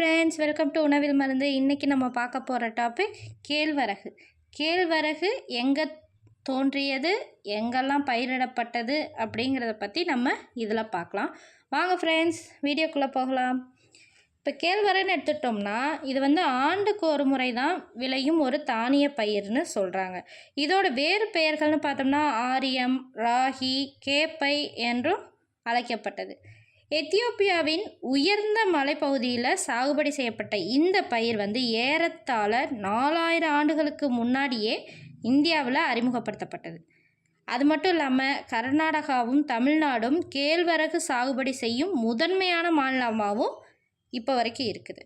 Friends welcome to உணவில் மருந்து. இன்றைக்கி நம்ம பார்க்க போகிற டாபிக் கேழ்வரகு. கேழ்வரகு எங்கே தோன்றியது எங்கெல்லாம் பயிரிடப்பட்டது அப்படிங்கிறத பற்றி நம்ம இதில் பார்க்கலாம். வாங்க ஃப்ரெண்ட்ஸ் வீடியோக்குள்ளே போகலாம். இப்போ கேழ்வரகுன்னு எடுத்துட்டோம்னா இது வந்து ஆண்டுக்கு ஒரு முறை தான் விளையும் ஒரு தானிய பயிர்னு சொல்கிறாங்க இதோட வேறு பெயர்கள்னு பார்த்தோம்னா ஆரியம் ராகி கேப்பை என்றும் அழைக்கப்பட்டது. எத்தியோப்பியாவின் உயர்ந்த மலைப்பகுதியில் சாகுபடி செய்யப்பட்ட இந்த பயிர் வந்து ஏறத்தாழ நாலாயிரம் ஆண்டுகளுக்கு முன்னாடியே இந்தியாவில் அறிமுகப்படுத்தப்பட்டது. அது மட்டும் இல்லாமல் கர்நாடகாவும் தமிழ்நாடும் கேழ்வரகு சாகுபடி செய்யும் முதன்மையான மாநிலமாகவும் இப்போ வரைக்கும் இருக்குது.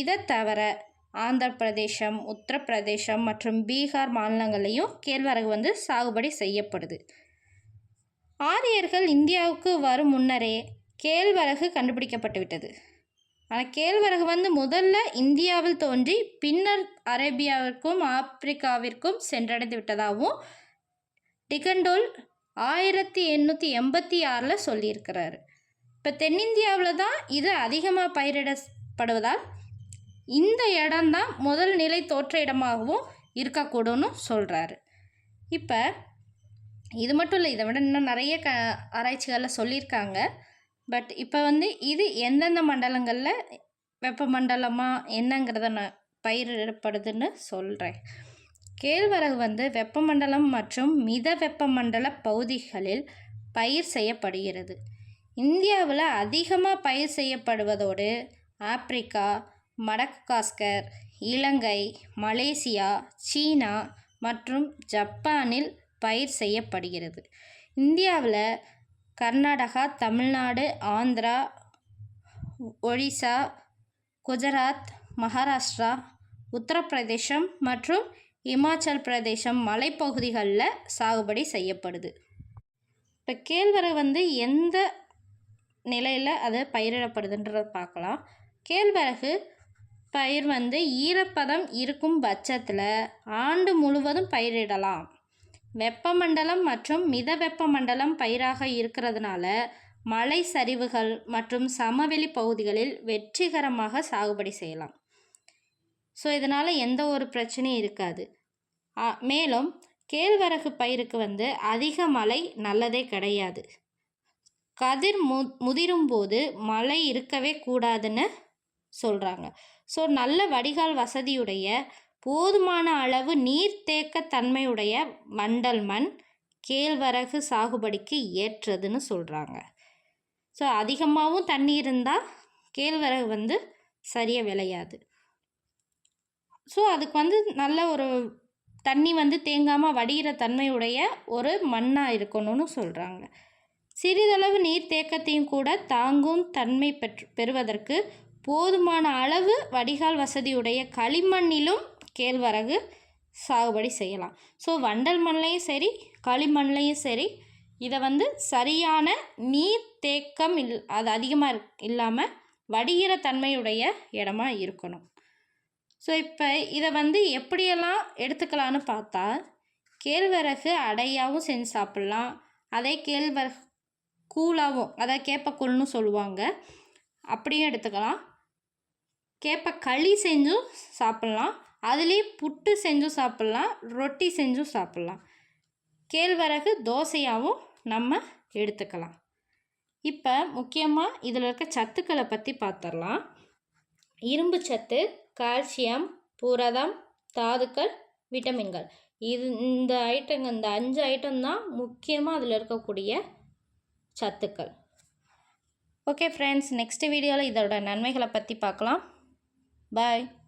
இதை தவிர ஆந்திர பிரதேசம் உத்தரப்பிரதேசம் மற்றும் பீகார் மாநிலங்களையும் கேழ்வரகு வந்து சாகுபடி செய்யப்படுது. ஆரியர்கள் இந்தியாவுக்கு வரும் முன்னரே கேழ்வரகு கண்டுபிடிக்கப்பட்டு விட்டது ஆனால் கேழ்வரகு வந்து முதல்ல இந்தியாவில் தோன்றி பின்னர் அரேபியாவிற்கும் ஆப்பிரிக்காவிற்கும் சென்றடைந்து விட்டதாகவும் டிகண்டோல் ஆயிரத்தி எண்ணூற்றி எண்பத்தி ஆறில் சொல்லியிருக்கிறாரு. இப்போ தென்னிந்தியாவில் தான் இது அதிகமாக பயிரிடப்படுவதால் இந்த இடம்தான் முதல் நிலை தோற்ற இடமாகவும் இருக்கக்கூடும்னு சொல்கிறாரு இப்போ இது மட்டும் இல்லை இதை விட இன்னும் நிறைய க ஆராய்ச்சிகளில் சொல்லியிருக்காங்க. பட் இப்போ வந்து இது எந்தெந்த மண்டலங்களில் வெப்பமண்டலமாக என்னங்கிறத நான் பயிரிடப்படுதுன்னு சொல்கிறேன் கேழ்வரகு வந்து வெப்பமண்டலம் மற்றும் மித வெப்பமண்டல பகுதிகளில் பயிர் செய்யப்படுகிறது. இந்தியாவில் அதிகமாக பயிர் செய்யப்படுவதோடு Africa Madagascar Ilangai Malaysia China மற்றும் ஜப்பானில் பயிர் செய்யப்படுகிறது. இந்தியாவில் கர்நாடகா தமிழ்நாடு ஆந்திரா ஒடிசா குஜராத் மகாராஷ்டிரா உத்தரப்பிரதேசம் மற்றும் இமாச்சல் பிரதேசம் மலைப்பகுதிகளில் சாகுபடி செய்யப்படுது. இப்போ கேழ்வரகு வந்து எந்த நிலையில் அது பயிரிடப்படுதுன்றதை பார்க்கலாம். கேழ்வரகு பயிர் வந்து ஈரப்பதம் இருக்கும் பட்சத்தில் ஆண்டு முழுவதும் பயிரிடலாம். வெப்பமண்டலம் மற்றும் மித வெப்பமண்டலம் பயிராக இருக்கிறதுனால மலை சரிவுகள் மற்றும் சமவெளி பகுதிகளில் வெற்றிகரமாக சாகுபடி செய்யலாம். ஸோ இதனால் எந்த ஒரு பிரச்சனையும் இருக்காது. மேலும் கேழ்வரகு பயிருக்கு வந்து அதிக மழை நல்லதே கிடையாது. கதிர் மு முதிரும் போது மழை இருக்கவே கூடாதுன்னு சொல்கிறாங்க ஸோ நல்ல வடிகால் வசதியுடைய போதுமான அளவு நீர்த்தேக்க தன்மையுடைய வண்டல் மண் கேழ்வரகு சாகுபடிக்கு ஏற்றதுன்னு சொல்கிறாங்க ஸோ அதிகமாகவும் தண்ணி இருந்தால் கேழ்வரகு வந்து சரியாக விளையாது. ஸோ அதுக்கு வந்து நல்ல ஒரு தண்ணி வந்து தேங்காமல் வடிகிற தன்மையுடைய ஒரு மண்ணாக இருக்கணும்னு சொல்கிறாங்க சிறிதளவு நீர் தேக்கத்தையும் கூட தாங்கும் தன்மை பெற்று பெறுவதற்கு போதுமான அளவு வடிகால் வசதியுடைய களிமண்ணிலும் கேழ்வரகு சாகுபடி செய்யலாம். ஸோ வண்டல் மண்லையும் சரி களிமண்லையும் சரி இதை வந்து சரியான நீர் தேக்கம் இல் அது அதிகமாக இல்லாமல் வடிகிற தன்மையுடைய இடமா இருக்கணும். ஸோ இப்போ இதை வந்து எப்படியெல்லாம் எடுத்துக்கலான்னு பார்த்தா கேழ்வரகு அடையாகவும் செஞ்சு சாப்பிட்லாம். அதே கேழ்வரகு கூழாகவும் அதாவது கேப்பக்கூழ்னு சொல்லுவாங்க அப்படியும் எடுத்துக்கலாம். கேப்ப களி செஞ்சும் சாப்பிட்லாம். அதுலேயே புட்டு செஞ்சும் சாப்பிட்லாம் ரொட்டி செஞ்சும் சாப்பிட்லாம். கேழ்வரகு தோசையாகவும் நம்ம எடுத்துக்கலாம். இப்போ முக்கியமாக இதில் இருக்க சத்துக்களை பற்றி பார்த்துடலாம் இரும்பு சத்து கால்சியம் புரதம் தாதுக்கள் விட்டமின்கள். இது இந்த ஐட்டங்க இந்த அஞ்சு ஐட்டம் தான் முக்கியமாக அதில் இருக்கக்கூடிய சத்துக்கள். ஓகே ஃப்ரெண்ட்ஸ் நெக்ஸ்ட் வீடியோவில் இதோட நன்மைகளை பற்றி பார்க்கலாம் பாய்